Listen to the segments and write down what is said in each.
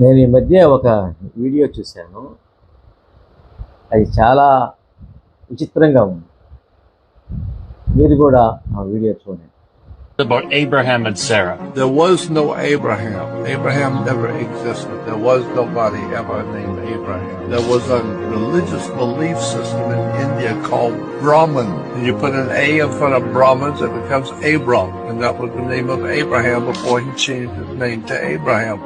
నేను ఈ మధ్య ఒక వీడియో చూశాను. అది చాలా విచిత్రంగా ఉంది. మీరు కూడా ఆ వీడియో చూడండి. About Abraham and Sarah. There was no Abraham. Abraham never existed. There was nobody ever named Abraham. There was a religious belief system in India called Brahman. And you put an A in front of Brahmins, it becomes Abram. And that was the name of Abraham before he changed his name to Abraham.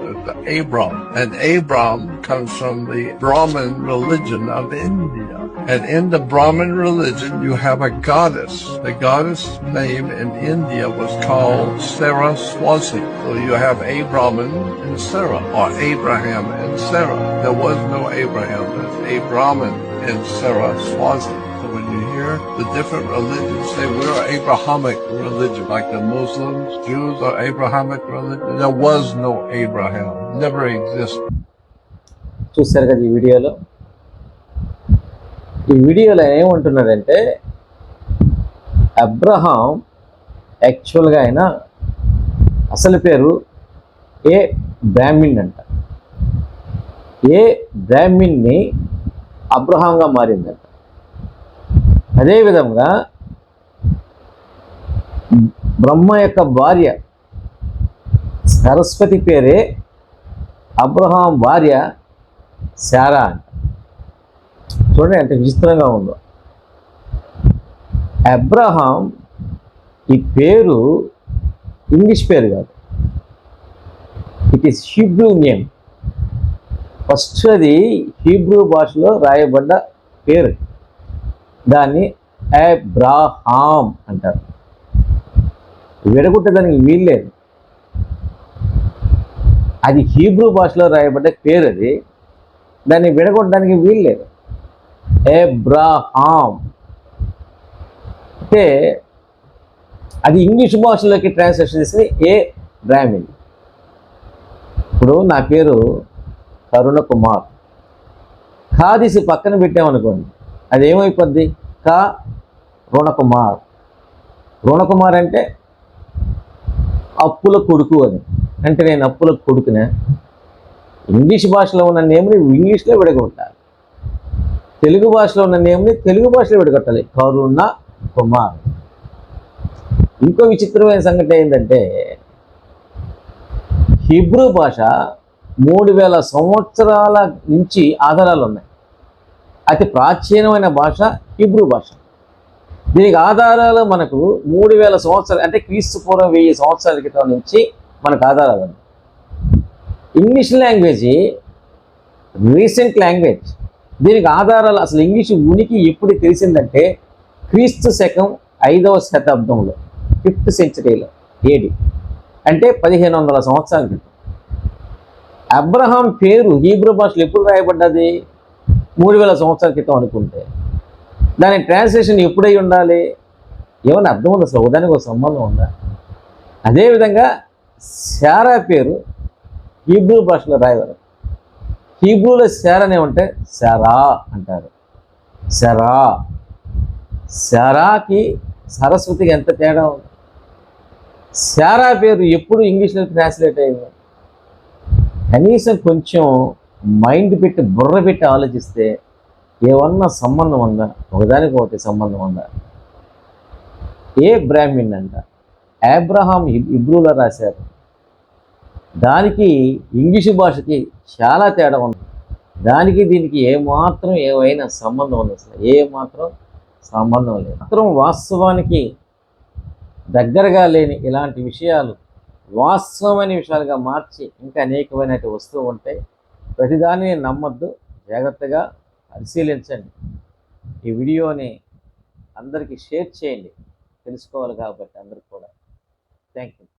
Abram. And Abram comes from the Brahmin religion of India. And in the Brahmin religion, you have a goddess. The goddess name in India was called Saraswati. So you have Abraman and Sarah, or Abraham and Sarah. There was no Abraham. There's Abraman and Saraswati. So when you hear the different religions say we're Abrahamic religion, like the Muslims, Jews are Abrahamic religion, there was no Abraham. Never existed. చూశారు కదా ఈ వీడియోలో ఈ వీడియోలో ఏమంటున్నాడంటే Abraham యాక్చువల్గా ఆయన అసలు పేరు ఏ బ్రాహ్మిన్ అంట. ఏ బ్రాహ్మిన్ని అబ్రహాంగా మారిందంట. అదేవిధంగా బ్రహ్మ యొక్క భార్య సరస్వతి పేరే అబ్రహాం భార్య శారా అంట. చూడండి అంటే విచిత్రంగా ఉందో. అబ్రహాం ఈ పేరు ఇంగ్లీష్ పేరు కాదు. It is Hebrew name first అది హీబ్రూ భాషలో రాయబడ్డ పేరు. దాన్ని అబ్రాహాం అంటారు. విడగొట్టేదానికి వీల్లేదు అది హీబ్రూ భాషలో రాయబడ్డ పేరు అది దాన్ని విడగొట్టడానికి వీల్లేదు ఎబ్రాహాం అంటే అది ఇంగ్లీష్ భాషలోకి ట్రాన్స్లేషన్ చేసింది ఏ బ్రాహ్మిన్ ఇప్పుడు నా పేరు కరుణ కుమార్ ఖా పక్కన పెట్టామనుకోండి అది ఏమైపోద్ది? కా రుణకుమార్. రుణకుమార్ అంటే అప్పుల కొడుకు అని. అంటే నేను అప్పుల కొడుకునే. ఇంగ్లీష్ భాషలో ఉన్న నేమ్ని ఇంగ్లీష్లో విడగొట్టాలి. తెలుగు భాషలో ఉన్న నేమ్ని తెలుగు భాషలో విడగొట్టాలి. కరుణ కుమార్. ఇంకో విచిత్రమైన సంగతి ఏంటంటే హిబ్రూ భాష మూడు వేల సంవత్సరాల నుంచి ఆధారాలు ఉన్నాయి. అతి ప్రాచీనమైన భాష హిబ్రూ భాష. దీనికి ఆధారాలు మనకు మూడు వేల సంవత్సరాలు అంటే క్రీస్తు పూర్వం వెయ్యి సంవత్సరాల క్రితం నుంచి మనకు ఆధారాలు ఉన్నాయి. ఇంగ్లీష్ లాంగ్వేజ్ రీసెంట్ లాంగ్వేజ్ దీనికి ఆధారాలు అసలు ఇంగ్లీష్ ఉనికి ఎప్పుడు తెలిసిందంటే క్రీస్తు శకం ఐదవ శతాబ్దంలో ఫిఫ్త్ సెంచరీలో ఏడి. అంటే పదిహేను వందల సంవత్సరాల క్రితం. అబ్రహాం పేరు హీబ్రూ భాషలో ఎప్పుడు రాయబడ్డది? మూడు వేల సంవత్సరాల క్రితం అనుకుంటే. దాని ట్రాన్స్లేషన్ ఎప్పుడై ఉండాలి? ఏమైనా అర్థం ఉందా అసలు? ఒకదానికి ఒక సంబంధం ఉందా? అదేవిధంగా శారా పేరు హీబ్రూ భాషలో రాయగలరు హీబ్రూలో శారనే ఉంటే శారా అంటారు. శరా. శారాకి సరస్వతికి ఎంత తేడా ఉంది? శారా పేరు ఎప్పుడు ఇంగ్లీష్లో ట్రాన్స్లేట్ అయింది? కనీసం కొంచెం మైండ్ పెట్టి బుర్ర పెట్టి ఆలోచిస్తే ఏమన్నా సంబంధం ఉందా? ఒకదానికి ఒకటి సంబంధం ఉందా? ఏ బ్రాహ్మిన్ అంట. అబ్రహాం ఇబ్రూలో రాశారు. దానికి ఇంగ్లీషు భాషకి చాలా తేడా ఉంది. దానికి దీనికి ఏమాత్రం ఏమైనా సంబంధం ఉంది అసలు. ఏమాత్రం సంబంధం లేదు. మాత్రం వాస్తవానికి దగ్గరగా లేని ఇలాంటి విషయాలు వాస్తవమైన విషయాలుగా మార్చి ఇంకా అనేకమైన వస్తూ ఉంటాయి ప్రతిదాన్ని నమ్మద్దు. జాగ్రత్తగా పరిశీలించండి. ఈ వీడియోని అందరికీ షేర్ చేయండి. తెలుసుకోవాలి కాబట్టి అందరికి కూడా. Thank you